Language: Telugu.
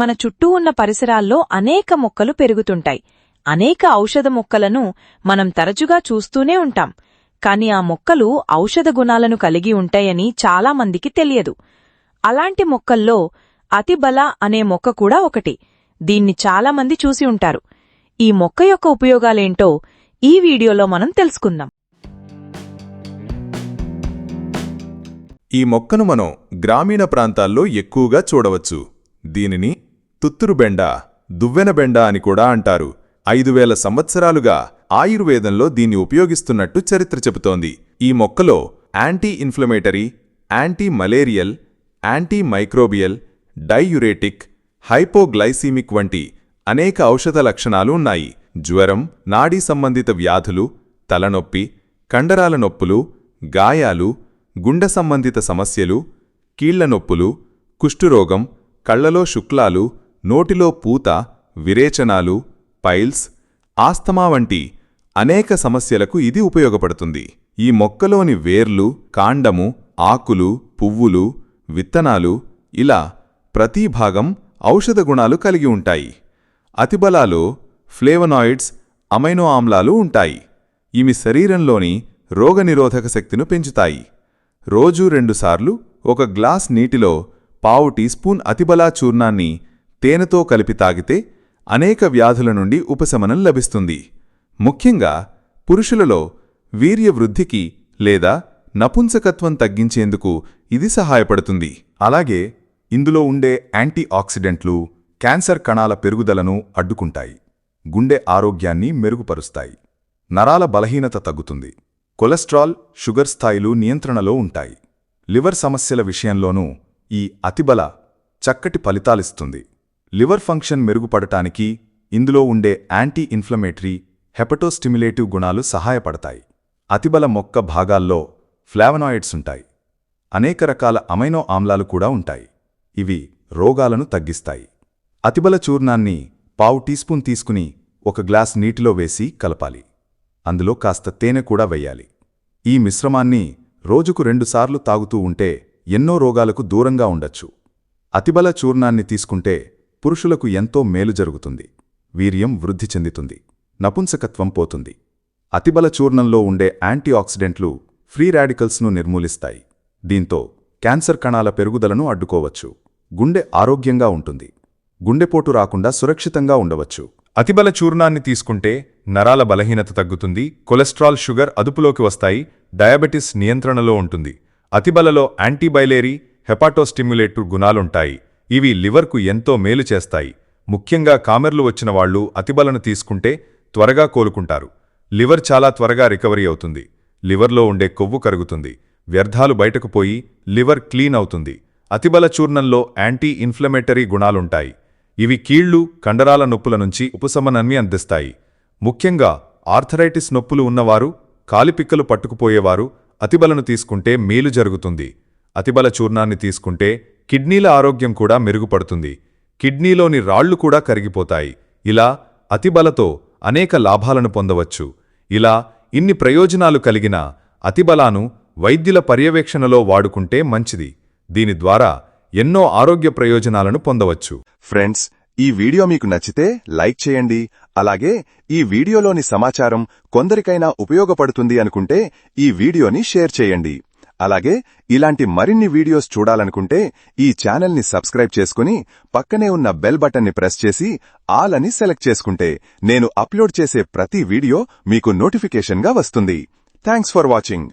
మన చుట్టూ ఉన్న పరిసరాల్లో అనేక మొక్కలు పెరుగుతుంటాయి. అనేక ఔషధ మొక్కలను మనం తరచుగా చూస్తూనే ఉంటాం. కాని ఆ మొక్కలు ఔషధ గుణాలను కలిగి ఉంటాయని చాలామందికి తెలియదు. అలాంటి మొక్కల్లో అతిబల అనే మొక్క కూడా ఒకటి. దీన్ని చాలామంది చూసి ఉంటారు. ఈ మొక్క యొక్క ఉపయోగాలేంటో ఈ వీడియోలో మనం తెలుసుకుందాం. ఈ మొక్కను మనం గ్రామీణ ప్రాంతాల్లో ఎక్కువగా చూడవచ్చు. దీనిని తుత్తురుబెండ దువ్వెనబెండ అని కూడా అంటారు. ఐదు వేల సంవత్సరాలుగా ఆయుర్వేదంలో దీన్ని ఉపయోగిస్తున్నట్టు చరిత్ర చెబుతోంది. ఈ మొక్కలో anti inflammatory anti malarial anti microbial diuretic hypoglycaemic వంటి అనేక ఔషధ లక్షణాలు ఉన్నాయి. జ్వరం నాడీ సంబంధిత వ్యాధులు తలనొప్పి కండరాల నొప్పులు గాయాలు గుండె సంబంధిత సమస్యలు కీళ్ళ నొప్పులు కుష్ఠురోగం కళ్ళలో శుక్లాలు నోటిలో పూత విరేచనాలు పైల్స్ ఆస్తమా వంటి అనేక సమస్యలకు ఇది ఉపయోగపడుతుంది. ఈ మొక్కలోని వేర్లు కాండము ఆకులు పువ్వులు విత్తనాలు ఇలా ప్రతి భాగం ఔషధ గుణాలు కలిగి ఉంటాయి. అతిబలాలో ఫ్లేవనాయిడ్స్ అమైనో ఆమ్లాలు ఉంటాయి. ఇవి శరీరంలోని రోగనిరోధక శక్తిను పెంచుతాయి. రోజూ రెండుసార్లు ఒక గ్లాస్ నీటిలో పావు టీ స్పూన్ అతిబలా చూర్ణాన్ని తేనెతో కలిపి తాగితే అనేక వ్యాధుల నుండి ఉపశమనం లభిస్తుంది. ముఖ్యంగా పురుషులలో వీర్యవృద్ధికి లేదా నపుంసకత్వం తగ్గించేందుకు ఇది సహాయపడుతుంది. అలాగే ఇందులో ఉండే యాంటీ ఆక్సిడెంట్లు క్యాన్సర్ కణాల పెరుగుదలను అడ్డుకుంటాయి. గుండె ఆరోగ్యాన్ని మెరుగుపరుస్తాయి. నరాల బలహీనత తగ్గుతుంది. కొలెస్ట్రాల్ షుగర్ స్థాయిలు నియంత్రణలో ఉంటాయి. లివర్ సమస్యల విషయంలోనూ ఈ అతిబల చక్కటి ఫలితాలిస్తుంది. లివర్ ఫంక్షన్ మెరుగుపడటానికి ఇందులో ఉండే యాంటీ ఇన్ఫ్లమేటరీ హెపటోస్టిమ్యులేటివ్ గుణాలు సహాయపడతాయి. అతిబల మొక్క భాగాల్లో ఫ్లావనాయిడ్స్ ఉంటాయి. అనేక రకాల అమైనో ఆమ్లాలు కూడా ఉంటాయి. ఇవి రోగాలను తగ్గిస్తాయి. అతిబల చూర్ణాన్ని పావు టీస్పూన్ తీసుకుని ఒక గ్లాస్ నీటిలో వేసి కలపాలి. అందులో కాస్త తేనె కూడా వెయ్యాలి ఈ మిశ్రమాన్ని రోజుకు రెండుసార్లు తాగుతూ ఉంటే ఎన్నో రోగాలకు దూరంగా ఉండొచ్చు. అతిబల చూర్ణాన్ని తీసుకుంటే పురుషులకు ఎంతో మేలు జరుగుతుంది. వీర్యం వృద్ధి చెందుతుంది. నపుంసకత్వం పోతుంది. అతిబల చూర్ణంలో ఉండే యాంటీఆక్సిడెంట్లు ఫ్రీ రాడికల్స్ను నిర్మూలిస్తాయి. దీంతో క్యాన్సర్ కణాల పెరుగుదలను అడ్డుకోవచ్చు. గుండె ఆరోగ్యంగా ఉంటుంది. గుండెపోటు రాకుండా సురక్షితంగా ఉండవచ్చు. అతిబల చూర్ణాన్ని తీసుకుంటే నరాల బలహీనత తగ్గుతుంది. కొలెస్ట్రాల్ షుగర్ అదుపులోకి వస్తాయి. డయాబెటిస్ నియంత్రణలో ఉంటుంది. అతిబలలో యాంటీబైలేరీ హెపాటోస్టిమ్యులేటర్ గుణాలుంటాయి. ఇవి లివర్కు ఎంతో మేలు చేస్తాయి. ముఖ్యంగా కామెర్లు వచ్చిన వాళ్ళు అతిబలను తీసుకుంటే త్వరగా కోలుకుంటారు. లివర్ చాలా త్వరగా రికవరీ అవుతుంది. లివర్లో ఉండే కొవ్వు కరుగుతుంది. వ్యర్థాలు బయటకు పోయి లివర్ క్లీన్ అవుతుంది. అతిబల చూర్ణంలో యాంటీ ఇన్ఫ్లమేటరీ గుణాలుంటాయి. ఇవి కీళ్ళు కండరాల నొప్పుల నుంచి ఉపశమనాన్ని అందిస్తాయి. ముఖ్యంగా ఆర్థరైటిస్ నొప్పులు ఉన్నవారు కాలిపిక్కలు పట్టుకుపోయేవారు అతిబలను తీసుకుంటే మేలు జరుగుతుంది. అతిబల చూర్ణాన్ని తీసుకుంటే కిడ్నీల ఆరోగ్యం కూడా మెరుగుపడుతుంది. కిడ్నీలోని రాళ్ళు కూడా కరిగిపోతాయి. ఇలా అతిబలతో అనేక లాభాలను పొందవచ్చు. ఇలా ఇన్ని ప్రయోజనాలు కలిగిన అతిబలాను వైద్యుల పర్యవేక్షణలో వాడుకుంటే మంచిది. దీని ద్వారా ఎన్నో ఆరోగ్య ప్రయోజనాలను పొందవచ్చు. ఫ్రెండ్స్ ఈ వీడియో మీకు నచ్చితే లైక్ చేయండి. అలాగే ఈ వీడియోలోని సమాచారం కొందరికైనా ఉపయోగపడుతుంది అనుకుంటే ఈ వీడియోని షేర్ చేయండి. అలాగే ఇలాంటి మరిన్ని వీడియోస్ చూడాలనుకుంటే ఈ ఛానల్ని సబ్స్క్రైబ్ చేసుకుని పక్కనే ఉన్న బెల్ బటన్ని ప్రెస్ చేసి ఆల్ అని సెలెక్ట్ చేసుకుంటే నేను అప్లోడ్ చేసే ప్రతి వీడియో మీకు నోటిఫికేషన్గా వస్తుంది. Thanks for watching.